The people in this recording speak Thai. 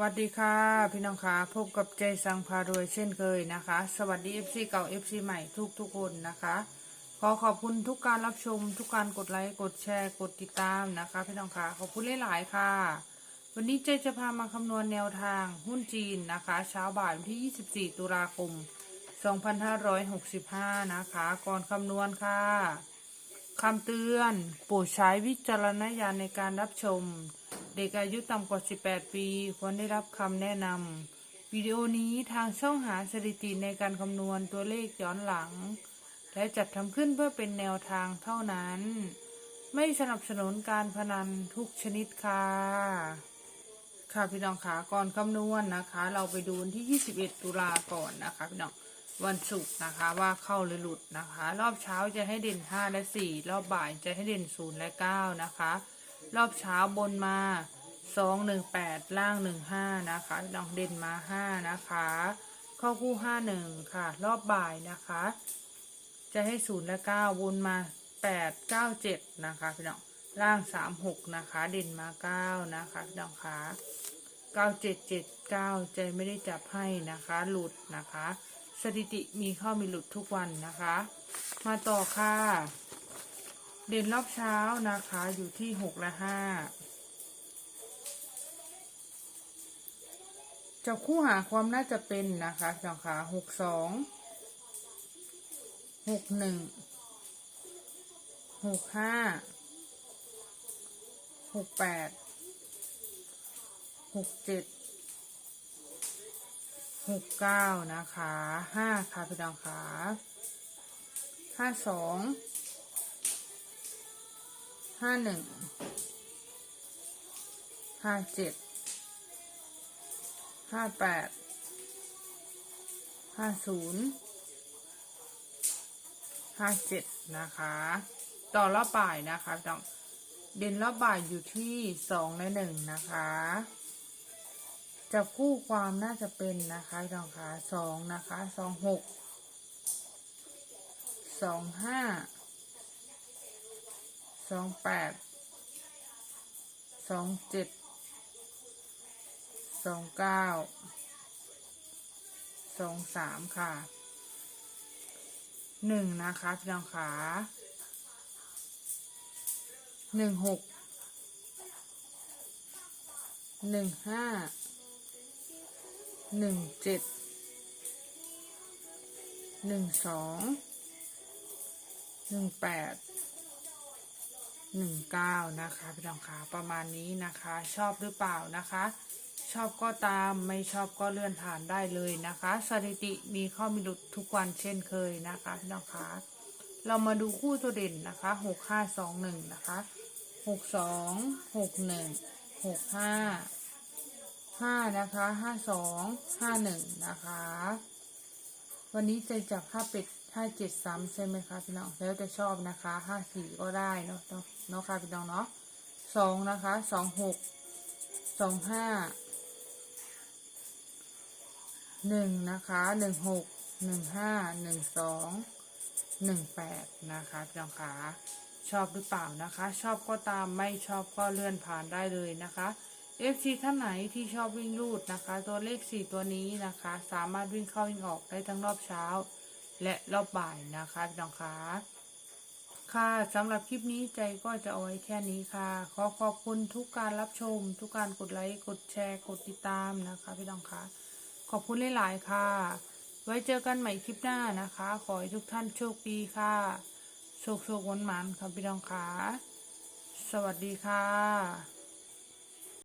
วัสดีค่ะ พี่น้องคะพบกับใจสังพารวยเช่นเคยนะคะ สวัสดี FC เก่า FC ใหม่ทุกทุกคนนะคะ ขอขอบคุณทุกการรับชม ทุกการกดไลค์กดแชร์กดติดตามนะคะ พี่น้องคะขอบคุณหลายๆค่ะ วันนี้เจจะพามาคำนวณแนวทางหุ้นจีนนะคะ เช้าบ่ายวันที่ 24 ตุลาคม 2565 นะคะ ก่อนคำนวณค่ะคำเตือนโปรดใช้วิจารณญาณในการรับชม เด็กอายุต่ำกว่า 18 ปี ควรได้รับคำแนะนำวิดีโอนี้ทางช่องหาสถิติในการคำนวณตัวเลขย้อนหลัง และจัดทำขึ้นเพื่อเป็นแนวทางเท่านั้น ไม่สนับสนุนการพนันทุกชนิดค่ะ ค่ะพี่น้องคะก่อนคำนวณนะคะ เราไปดูวันที่ 21 ตุลาก่อนนะคะพี่น้องวันศุกร์นะคะว่าเข้าหรือหลุดนะคะ รอบเช้าจะให้เด่น 5 และ 4 รอบบ่ายจะให้เด่น 0 และ 9 นะคะ รอบเช้าบนมา2 1 8ล่าง1 5นะคะพี่น้องเด่นมา5นะคะข้าคู่5 1ค่ะ รอบบ่ายนะคะ จะให้0และ9วนมา8 9 7นะคะพี่น้องล่าง3 6นะคะ เด่นมา9นะคะพี่น้องคะเก้าเจ็ดเจ็ดเก้าใจไม่ได้จับให้นะคะ หลุดนะคะ สถิติมีเข้ามีหลุดทุกวันนะคะ มาต่อค่ะ เด่นรอบเช้านะคะอยู่ที่หกและห้าจับคู่หาความน่าจะเป็นนะคะจังค่ะหกสองหกหนึ่งหกห้าหกแปดหกเจ็ดหกเก้านะคะห้าค่ะพี่น้องค่ะห้าสอง ห้าหนึ่งห้าเจ็ดห้าแปดห้าศูนย์ห้าเจ็ดนะคะ ต่อรอบบ่ายนะคะพี่น้องเด่นรอบบ่ายอยู่ที่สองและหนึ่งนะคะจับคู่ความน่าจะเป็นนะคะพี่น้องคะสองนะคะสองหกสองห้า สองแปดสองเจ็ดสองเก้าสองสามค่ะหนึ่งนะคะพี่น้องคะหนึ่งหกหนึ่งห้าหนึ่งเจ็ดหนึ่งสองหนึ่งแปด หนึ่งเก้านะคะพี่น้องคะประมาณนี้นะคะ ชอบหรือเปล่านะคะ ชอบก็ตามไม่ชอบก็เลื่อนผ่านได้เลยนะคะ สถิติมีข้อมีหลุดทุกวันเช่นเคยนะคะพี่น้องคะเรามาดูคู่ตัวเด่นนะคะหกห้าสองหนึ่งนะคะหกสองหกหนึ่งหกห้าห้านะคะห้าสองห้าหนึ่งนะคะ วันนี้จะจับห้าเป็ด ห้าเจ็ดซ้ำใช่ไหมคะพี่น้องแล้วจะชอบนะคะห้าสี่ก็ได้เนาะเนาะเนาะค่ะพี่น้องเนาะสองนะคะสองหกสองห้าหนึ่งนะคะหนึ่งหกหนึ่งห้าหนึ่งสองหนึ่งแปดนะคะพี่น้องคะชอบหรือเปล่านะคะ ชอบก็ตามไม่ชอบก็เลื่อนผ่านได้เลยนะคะ FC ท่านไหนที่ชอบวิ่งรูดนะคะ ตัวเลขสี่ตัวนี้นะคะ สามารถวิ่งเข้าวิ่งออกได้ทั้งรอบเช้า และรอบบ่ายนะคะพี่น้องคะค่ะสำหรับคลิปนี้ใจก็จะเอาไว้แค่นี้ค่ะ ขอขอบคุณทุกการรับชม ทุกการกดไลค์กดแชร์กดติดตามนะคะพี่น้องคะขอบคุณหลาย ๆ ค่ะ ไว้เจอกันใหม่คลิปหน้านะคะ ขอให้ทุกท่านโชคดีค่ะ โชคโชควันหมันค่ะพี่น้องคะสวัสดีค่ะ